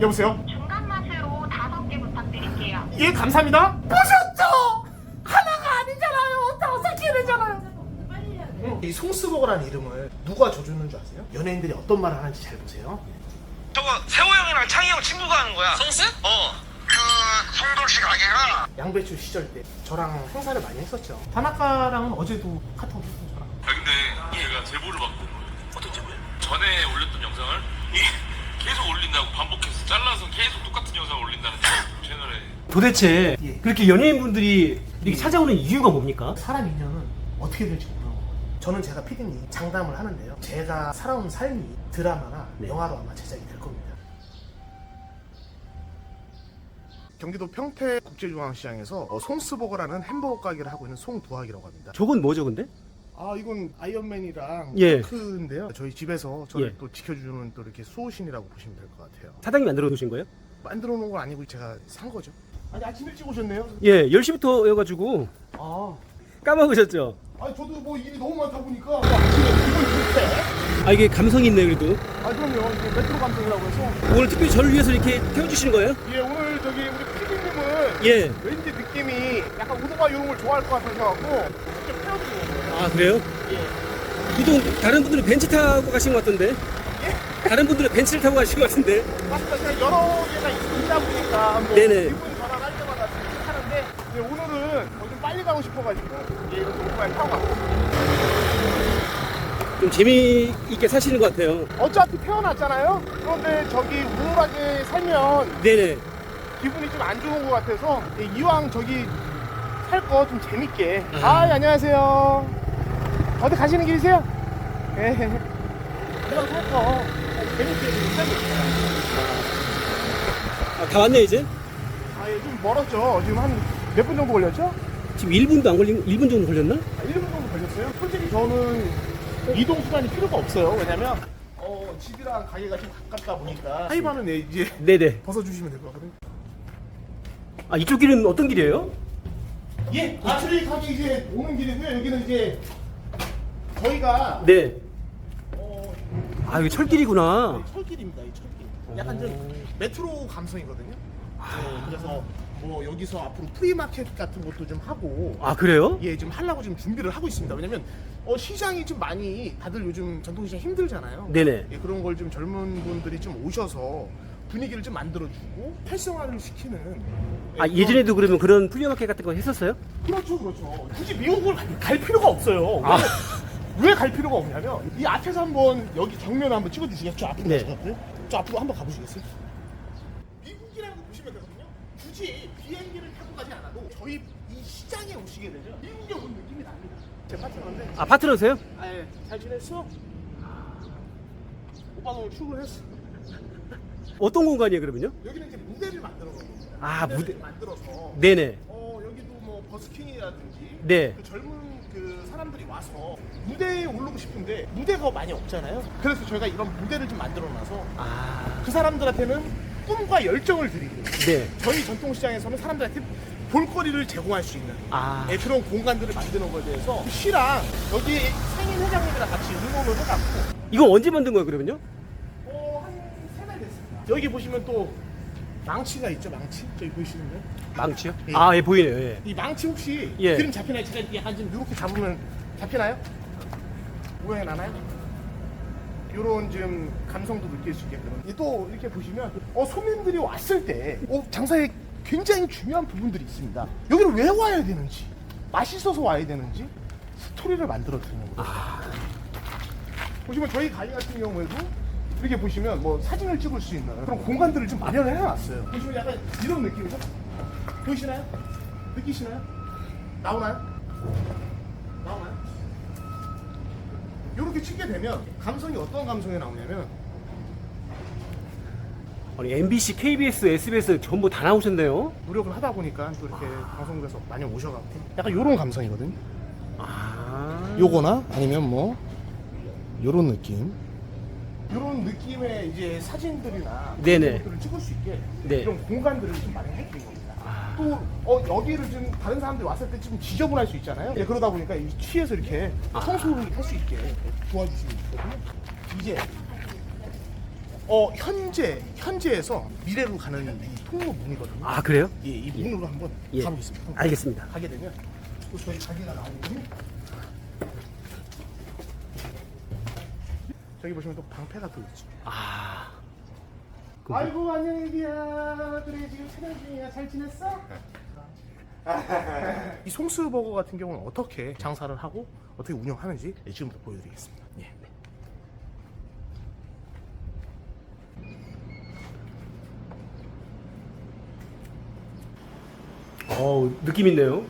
여보세요? 중간 맛으로 다섯 개 부탁드릴게요. 예 감사합니다 보셨죠? 하나가 아니잖아요 다섯 개래잖아요 이 송스버거라는 이름을 누가 줘주는 줄 아세요? 연예인들이 어떤 말을 하는지 잘 보세요 저거 세호 형이랑 창희 형 친구가 하는 거야. 성스? 어. 그 송돌씨 가게가 양배추 시절 때 저랑 행사를 많이 했었죠 타나카랑은 어제도 카톡 했어요 저랑 아 근데 제가 제보를 받고. 어떤 제보요? 전에 올렸던 영상을 계속 올린다고 반복해서 잘라서 계속 똑같은 영상 을 올린다는 채널에 도대체 예. 그렇게 연예인분들이 이렇게 찾아오는 이유가 뭡니까? 사람 인연은 어떻게 될지 모르는 거예요 저는 제가 피디님 장담을 하는데요 제가 살아온 삶이 드라마나 네. 영화로 아마 제작이 될 겁니다 경기도 평택 국제중앙시장에서 어, 송스버거라는 햄버거 가게를 하고 있는 송두학이라고 합니다 저건 뭐죠 근데? 아 이건 아이언맨이랑 예. 크인데요 저희 집에서 저를 예. 또 지켜주는 또 이렇게 수호신이라고 보시면 될 것 같아요 사장님 만들어 놓으신 거예요? 만들어 놓은 건 아니고 제가 산 거죠 아니 아침 일찍 오셨네요 예 10시부터 여가지고 아 까먹으셨죠? 아니 저도 뭐 일이 너무 많다 보니까 뭐 아침에 기분 좋대 아 이게 감성이 있네 그래도 아 그럼요 이게 메트로 감성이라고 해서 오늘 특별히 저를 위해서 이렇게 태워주시는 거예요? 예 오늘 저기 우리 피디님은 예. 왠지 느낌이 약간 오토바 이런 걸 좋아할 것 같아서 갖고 직접 아 그래요? 보통 다른 분들은 벤츠 타고 가신 것 같던데? 다른 분들은 벤츠를 타고 가신 것 같은데? 맞습니다. 그냥 여러 개가 있다 보니까. 뭐 네네. 기분 전환할 때마다 이렇게 하는데 예, 오늘은 어, 좀 빨리 가고 싶어가지고 예, 이렇게 오토바이 타고 왔어요 좀 재미있게 사시는 것 같아요. 어차피 태어났잖아요? 그런데 저기 우울하게 살면 네네. 기분이 좀 안 좋은 것 같아서 예, 이왕 저기 살 거 좀 재밌게. 아. 아 안녕하세요 어디 가시는 길이세요? 예 이왕 살거 재밌게 좀 살고 있어요 아, 다 왔네 이제? 아좀 멀었죠 지금 한 몇 분 정도 걸렸죠? 지금 1분도 안 걸린 1분 정도 걸렸나? 아, 1분 정도 걸렸어요 솔직히 저는 이동 수단이 필요가 없어요 왜냐면 어, 집이랑 가게가 좀 가깝다 보니까 하이바는 예, 이제 네네 벗어 주시면 될것 같거든요 아 이쪽 길은 어떤 길이에요? 예, 아트리 가게 이제 오는 길이고요. 여기는 이제 저희가 네. 어, 아 여기 철길이구나. 철길입니다. 이 철길. 약간 좀 메트로 감성이거든요. 네, 그래서 뭐 여기서 앞으로 프리마켓 같은 것도 좀 하고 아 그래요? 예, 좀 하려고 지금 준비를 하고 있습니다. 왜냐면 어, 시장이 좀 많이 다들 요즘 전통시장 힘들잖아요. 네네. 예, 그런 걸 좀 젊은 분들이 좀 오셔서 분위기를 좀 만들어주고 활성화를 시키는 예, 아 그런- 예전에도 그러면 그런 플리마켓 같은 거 했었어요? 그렇죠, 그렇죠. 굳이 미국을 가- 갈 필요가 없어요. 아. 왜 갈 필요가 없냐면 이 앞에서 한번 여기 정면 한번 찍어주시겠죠? 저 앞으로 네. 가시겠어요? 저 앞으로 한번 가보시겠어요? 미국이라고 보시면 되거든요. 굳이 비행기를 타고 가지 않아도 저희 이 시장에 오시게 되죠. 미국에 온 느낌이 납니다. 제 파트너인데. 아 파트너세요? 아, 예. 잘 지냈어? 오빠 오늘 출근했어. 어떤 공간이에요 그러면요? 여기는 이제 무대를 만들어 놓은 겁니다. 아, 무대를 무대. 만들어서 네네. 어 여기도 뭐 버스킹이라든지 네. 그 젊은 그 사람들이 와서 무대에 오르고 싶은데 무대가 많이 없잖아요. 그래서 저희가 이런 무대를 좀 만들어놔서 아 그 사람들한테는 꿈과 열정을 드리고 네. 저희 전통시장에서는 사람들한테 볼거리를 제공할 수 있는 아 네, 그런 공간들을 만드는 거에 대해서 시랑 여기 상인 회장님이랑 같이 응원을 해갖고 이거 언제 만든 거예요 그러면요? 어, 한 세 달 됐습니다. 여기 보시면 또 망치가 있죠, 망치. 저기 보이시는데? 망치요? 예. 아 예 보이네요. 예. 이 망치 혹시 예. 그림 잡히나요? 제가 약간 좀 이렇게 잡으면 잡히나요? 모양이 나나요? 요런 좀 감성도 느낄 수 있게끔. 이또 이렇게 보시면 어, 손님들이 왔을 때 어, 장사에 굉장히 중요한 부분들이 있습니다. 여기를 왜 와야 되는지, 맛있어서 와야 되는지 스토리를 만들어 드리는 거예요. 보시면 저희 가게 같은 경우에도 이렇게 보시면 뭐 사진을 찍을 수 있는 그런 공간들을 좀 마련을 해놨어요. 보시면 약간 이런 느낌이죠? 보이시나요? 느끼시나요? 나오나요? 나오나요? 이렇게 찍게 되면 감성이 어떤 감성이 나오냐면 아니 MBC, KBS, SBS 전부 다 나오셨네요. 노력을 하다 보니까 또 이렇게 방송국에서 많이 오셔갖고 약간 이런 감성이거든요. 아 요거나 아니면 뭐 요런 느낌 요런 느낌의 이제 사진들이나 네네. 그런 것들을 찍을 수 있게 네. 이런 공간들을 좀 마련해 드린 겁니다. 또 어, 여기를 좀 다른 사람들이 왔을 때 좀 지저분할 수 있잖아요. 예, 그러다 보니까 이 취해서 이렇게 청소를 할 수 있게 도와주시면 있거든요. 이제 어 현재 현재에서 미래로 가는 이 통로 문이거든요. 아 그래요? 예, 이 문으로 한번 예. 가보겠습니다. 알겠습니다. 가게 되면 또 저희 가게가 나오거든요. 저기 보시면 또 방패가 또 있죠. 아 그- 아이고 안녕 애기야. 그래 지금 촬영 중이야. 잘 지냈어? 이 송스버거 같은 경우는 어떻게 장사를 하고 어떻게 운영하는지 예, 지금부터 보여드리겠습니다. 예. 어 느낌 있네요.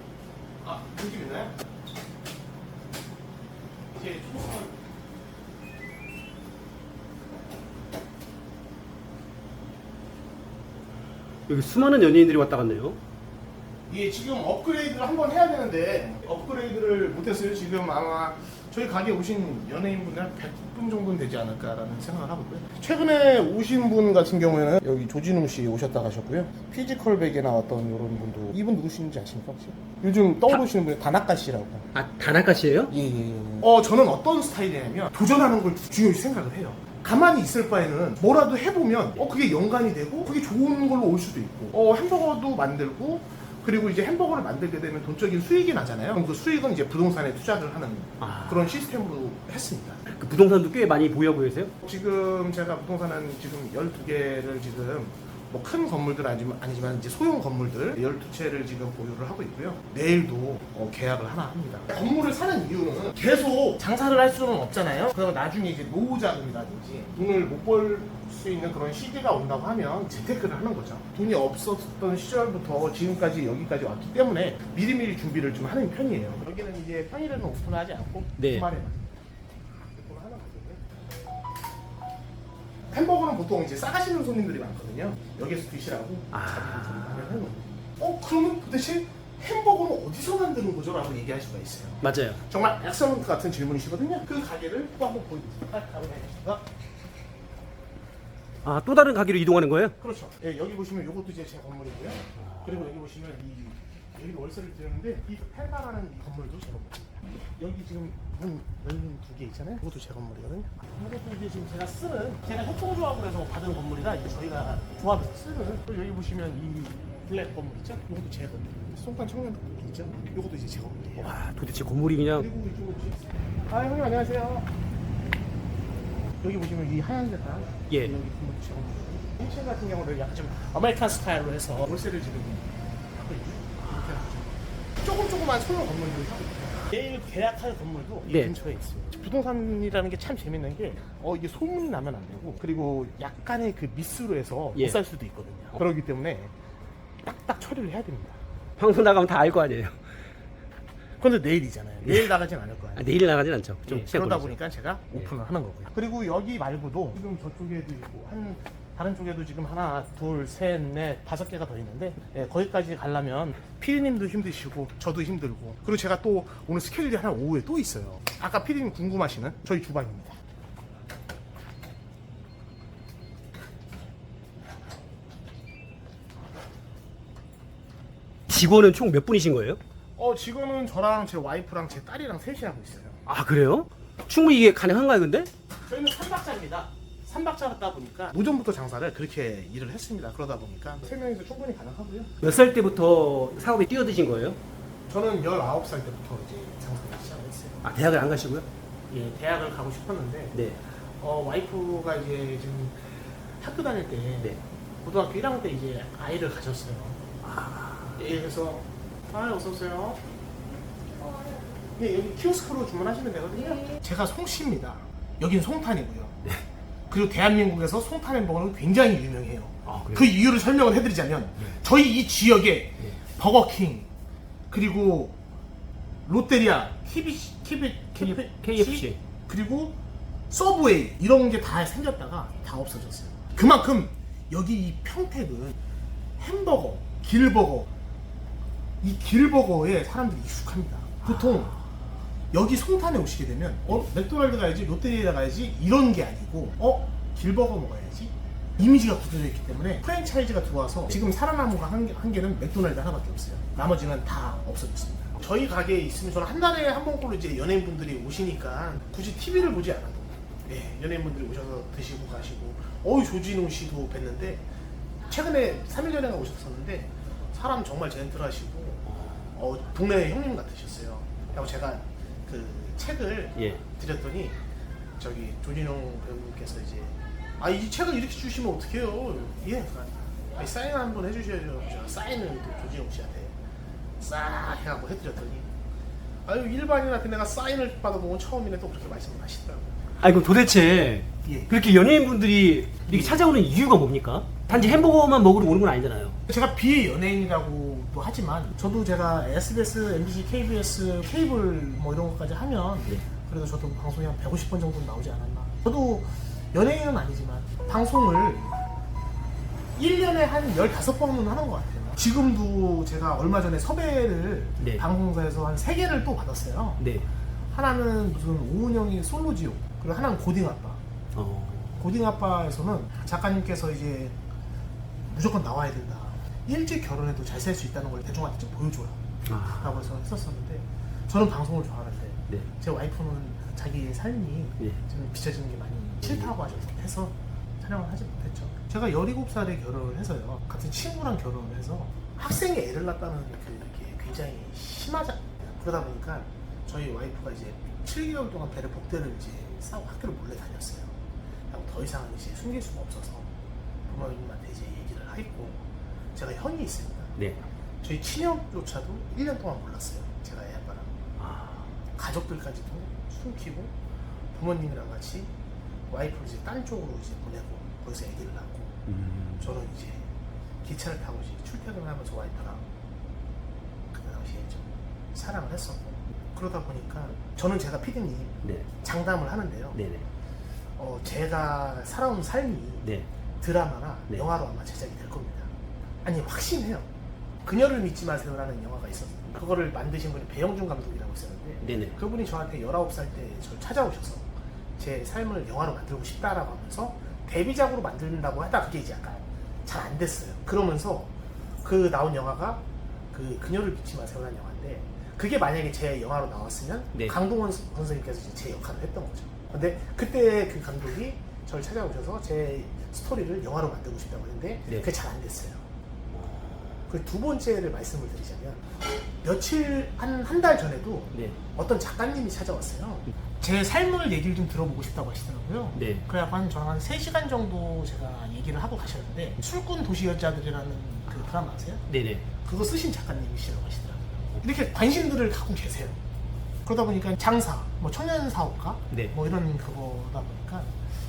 아, 느낌 있나요? 이제 초록색 여기 수많은 연예인들이 왔다 갔네요. 이게 지금 업그레이드를 한번 해야 되는데 업그레이드를 못했어요. 지금 아마 저희 가게 오신 연예인분들 한 100분 정도는 되지 않을까라는 생각을 하고요. 최근에 오신 분 같은 경우에는 여기 조진웅 씨 오셨다 가셨고요. 피지컬 백에 나왔던 이런 분도 이분 누구신지 아십니까 혹시? 요즘 떠오르시는 분이 다나카 씨라고. 아 다나카 씨예요? 예, 예, 예. 어, 저는 어떤 스타일이냐면 도전하는 걸 중요시 생각을 해요. 가만히 있을 바에는 뭐라도 해보면 어 그게 연관이 되고 그게 좋은 걸로 올 수도 있고 어 햄버거도 만들고 그리고 이제 햄버거를 만들게 되면 돈적인 수익이 나잖아요. 그럼 그 수익은 이제 부동산에 투자를 하는 아. 그런 시스템으로 했습니다. 그 부동산도 꽤 많이 보유하고 계세요? 지금 제가 부동산은 지금 12개를 지금 뭐 큰 건물들 아니지만, 아니지만 이제 소형 건물들 12채를 지금 보유를 하고 있고요. 내일도 어, 계약을 하나 합니다. 건물을 사는 이유는 계속 장사를 할 수는 없잖아요. 그럼 나중에 이제 노후 자금이라든지 돈을 못 벌 수 있는 그런 시기가 온다고 하면 재테크를 하는 거죠. 돈이 없었던 시절부터 지금까지 여기까지 왔기 때문에 미리미리 준비를 좀 하는 편이에요. 여기는 이제 평일에는 오픈하지 않고 네. 주말에만 햄버거는 보통 이제 싸가시는 손님들이 많거든요. 여기서 드시라고 아. 어 그러면 도대체 햄버거는 어디서 만드는 거죠? 라고 얘기할 수가 있어요. 맞아요. 정말 엑설런트 같은 질문이시거든요. 그 가게를 또 한번 보여드리겠습니다. 가보겠습니다. 아 또 다른 가게로 이동하는 거예요? 그렇죠. 예, 여기 보시면 이것도 이제 제 건물이고요. 그리고 여기 보시면 이 여기 월세를 드렸는데 이이 건물도 제 건물입니다. 여기 지금 문 열린 두 개 있잖아요. 이것도 제 건물이거든요. 이것도 이제 지금 제가 쓰는 제가 협동조합을 해서 받은 건물이라 이제 저희가 조합에서 쓰는 그리고 여기 보시면 이 블랙 건물 있죠? 이것도 제 건물. 송판 청년 건물 있죠? 이것도 이제 제 건물이에요. 와 도대체 건물이 그냥 그리고 이쪽으로? 아 형님 안녕하세요. 여기 보시면 이 하얀 색깔 예. 여기 건물 제 건물이거든요. 1층 같은 경우는 약간 좀 아메리칸 스타일로 해서 월세를 지금 하고 있고요. 이렇게 해서 조금 조그만 소형 건물들을 하고 있어요. 내일 계약할 건물도 이 네. 근처에 있어요. 부동산이라는 게 참 재밌는 게 어, 이게 소문이 나면 안 되고 그리고 약간의 그 미스로 해서 예. 못 살 수도 있거든요. 그렇기 때문에 딱딱 처리를 해야 됩니다. 방송 나가면 다 알 거 아니에요. 그런데 내일이잖아요. 내일 나가진 않을 거예요. 아, 내일 나가진 않죠. 좀 예, 시간 그러다. 보니까 제가 오픈을 하는 거고요. 그리고 여기 말고도 지금 저쪽에도 있고 한 다른 쪽에도 지금 하나, 둘, 셋, 넷, 다섯 개가 더 있는데 예, 거기까지 가려면 피디님도 힘드시고 저도 힘들고 그리고 제가 또 오늘 스케줄이 하나 오후에 또 있어요. 아까 피디님 궁금하시는 저희 주방입니다. 직원은 총 몇 분이신 거예요? 어 지금은 저랑 제 와이프랑 제 딸이랑 셋이 하고 있어요. 아 그래요? 충분히 이게 가능한가요 근데? 저희는 3박자입니다. 3박자다 보니까 노전부터 장사를 그렇게 일을 했습니다. 그러다 보니까 세 명이서 충분히 가능하고요. 몇 살 때부터 사업에 뛰어드신 거예요? 저는 19살 때부터 이제 장사를 시작을 했어요. 아 대학을 안 가시고요? 예, 대학을 가고 싶었는데 네. 어, 와이프가 이제 지금 학교 다닐 때 네. 고등학교 1학년 때 이제 아이를 가졌어요. 예, 그래서 아 어서 오세요. 네, 여기 키오스크로 주문하시면 되거든요. 제가 송씨입니다. 여긴 송탄이고요. 그리고 대한민국에서 송탄 햄버거는 굉장히 유명해요. 아, 그래요? 그 이유를 설명을 해드리자면 저희 이 지역에 버거킹 그리고 롯데리아, KBC, KB, K- KFC. 그리고 서브웨이 이런 게 다 생겼다가 다 없어졌어요. 그만큼 여기 이 평택은 햄버거, 길버거 이 길버거에 사람들이 익숙합니다. 보통 여기 송탄에 오시게 되면 어 맥도날드 가야지 롯데리아 가야지 이런 게 아니고 어 길버거 먹어야지 이미지가 굳어져 있기 때문에 프랜차이즈가 들어와서 지금 살아남은 거 한, 개- 한 개는 맥도날드 하나밖에 없어요. 나머지는 다 없어졌습니다. 저희 가게에 있으면 저는 한 달에 한 번꼴로 이제 연예인분들이 오시니까 굳이 TV를 보지 않아도 예, 연예인분들이 오셔서 드시고 가시고 어우 조진웅 씨도 뵀는데 최근에 3일 전에 오셨었는데 사람 정말 젠틀하시고 어, 동네 형님 같으셨어요. 그리고 제가 그 책을 예. 드렸더니 저기 조진웅 배우님께서 이제 아 이 책을 이렇게 주시면 어떡해요? 예. 아니, 사인 한 번 해주셔야죠. 제가 사인을 또 조진웅 씨한테 싹 해갖고 해드렸더니 아유 일반인한테 내가 사인을 받아본 건 처음이네 또 그렇게 말씀을 하시더라고요. 아니 그럼 도대체 예. 그렇게 연예인분들이 이렇게 찾아오는 이유가 뭡니까? 단지 햄버거만 먹으러 오는 건 아니잖아요. 제가 비연예인이라고 도 하지만 저도 제가 SBS, MBC, KBS, 케이블 뭐 이런 것까지 하면 네. 그래도 저도 방송이 한 150번 정도 나오지 않았나. 저도 연예인은 아니지만 방송을 1년에 한 15번은 하는 것 같아요. 지금도 제가 얼마 전에 섭외를 네. 방송사에서 한 3개를 또 받았어요. 네. 하나는 무슨 오은영이 솔로지옥, 그리고 하나는 고딩아빠. 어. 고딩아빠에서는 작가님께서 이제 무조건 나와야 된다. 일찍 결혼해도 잘 살 수 있다는 걸 대중한테 좀 보여줘라. 아. 라고 해서 했었었는데 저는 방송을 좋아하는데 네. 제 와이프는 자기의 삶이 네. 좀 비춰지는 게 많이 싫다고 하셔서 해서 촬영을 하지 못했죠. 제가 17살에 결혼을 해서요. 같은 친구랑 결혼을 해서 학생이 애를 낳았다는 그게 굉장히 심하잖아요. 그러다 보니까 저희 와이프가 이제 7개월 동안 배를 복대를 이제 싸고 학교를 몰래 다녔어요. 그리고 더 이상 이제 숨길 수가 없어서 부모님한테 이제 얘기를 했고 제가 형이 있습니다. 네. 저희 친형조차도 1년 동안 몰랐어요. 제가 애 아빠랑. 아. 가족들까지도 숨기고 부모님이랑 같이 와이프를 이제 딴 쪽으로 이제 보내고 거기서 아기를 낳고 음. 저는 이제 기차를 타고 이제 출퇴근을 하면서 와이프랑 그때 당시에 좀 사랑을 했었고 그러다 보니까 저는 제가 피디님 네. 장담을 하는데요. 네네. 어, 제가 살아온 삶이 네. 드라마나 네. 영화로 아마 제작이 될 겁니다. 아니 확신해요. 그녀를 믿지 마세요라는 영화가 있었어요. 그거를 만드신 분이 배영준 감독이라고 있었는데 네네. 그분이 저한테 19살 때 저를 찾아오셔서 제 삶을 영화로 만들고 싶다라고 하면서 데뷔작으로 만든다고 하다 그게 이제 약간 잘 안 됐어요. 그러면서 그 나온 영화가 그 그녀를 믿지 마세요라는 영화인데 그게 만약에 제 영화로 나왔으면 네. 강동원 선생님께서 이제 제 역할을 했던 거죠. 근데 그때 그 감독이 저를 찾아오셔서 제 스토리를 영화로 만들고 싶다고 했는데 네. 그게 잘 안 됐어요. 그 두 번째를 말씀을 드리자면 며칠 한 한 달 전에도 네. 어떤 작가님이 찾아왔어요. 제 삶을 얘기를 좀 들어보고 싶다고 하시더라고요. 네. 그래갖고 한 저랑 한 3시간 정도 제가 얘기를 하고 가셨는데 술꾼 도시 여자들이라는 그 드라마 아세요? 네네. 그거 쓰신 작가님이시라고 하시더라고요. 이렇게 관심들을 갖고 계세요. 그러다 보니까 장사, 뭐 청년 사업가, 네. 뭐 이런 그거다 보니까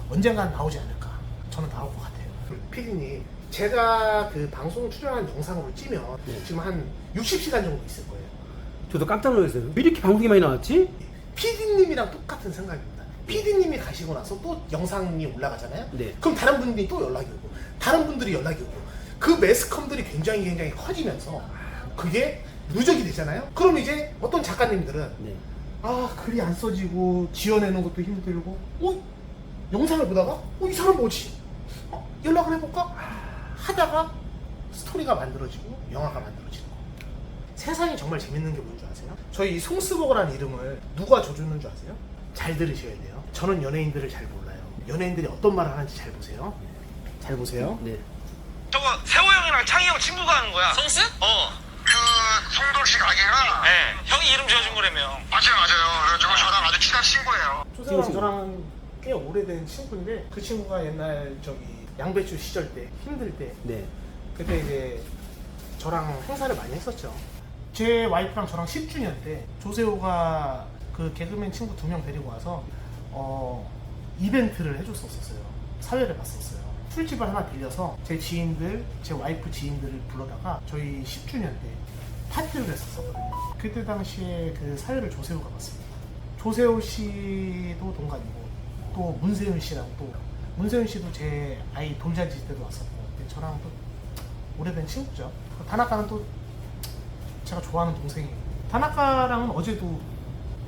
언젠간 나오지 않을까. 저는 나올 것 같아요. 피디님, 제가 그 방송 출연한 영상으로 찌면 네. 지금 한 60시간 정도 있을 거예요. 저도 깜짝 놀랐어요. 왜 이렇게 방송이 많이 나왔지? PD님이랑 똑같은 생각입니다. PD님이 가시고 나서 또 영상이 올라가잖아요. 네. 그럼 다른 분들이 또 연락이 오고, 다른 분들이 연락이 오고, 그 매스컴들이 굉장히 굉장히 커지면서 그게 누적이 되잖아요. 그럼 이제 어떤 작가님들은 네. 아 글이 안 써지고 지어내는 것도 힘들고, 어 영상을 보다가 어 이 사람 뭐지? 어, 연락을 해볼까? 하다가 스토리가 만들어지고 영화가 만들어지는 거. 세상이 정말 재밌는 게 뭔지 아세요? 저희 이 송스버거라는 이름을 누가 줘주는 줄 아세요? 잘 들으셔야 돼요. 저는 연예인들을 잘 몰라요. 연예인들이 어떤 말을 하는지 잘 보세요. 잘 보세요. 네. 저거 세호 형이랑 창희 형 친구가 하는 거야. 성스? 어. 그 송돌씨 가게가 네. 형이 이름 지어준 거라며. 맞아요 맞아요 그래가지고 저랑 아주 친한 친구예요 조세호랑 친구. 저랑 꽤 오래된 친구인데 그 친구가 옛날 저기 양배추 시절 때 힘들 때 네. 그때 이제 저랑 행사를 많이 했었죠. 제 와이프랑 저랑 10주년 때 조세호가 그 개그맨 친구 두 명 데리고 와서 어 이벤트를 해줬었어요. 사회를 봤었어요. 술집을 하나 빌려서 제 지인들, 제 와이프 지인들을 불러다가 저희 10주년 때 파티를 했었거든요. 그때 당시에 그 사회를 조세호가 봤습니다. 조세호 씨도 동갑이고 또 문세윤 씨랑 또 문세윤 씨도 제 아이 돌잔치 때도 왔었고 저랑 또 오래된 친구죠. 다나카는 또 제가 좋아하는 동생이에요. 다나카랑은 어제도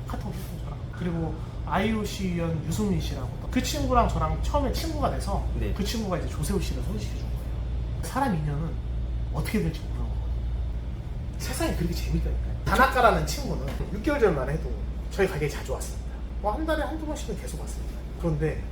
카톡 했어요 저랑. 그리고 아이오시연 유수민 씨라고 또그 친구랑 저랑 처음에 친구가 돼서 네. 그 친구가 이제 조세호 씨를 소개시켜 준 거예요. 사람 인연은 어떻게 될지 모르는 거예요. 세상이 그렇게 재밌다니까요. 다나카라는 친구는 6개월 전만 해도 저희 가게에 자주 왔습니다. 뭐 한 달에 한두 번씩은 계속 왔습니다. 그런데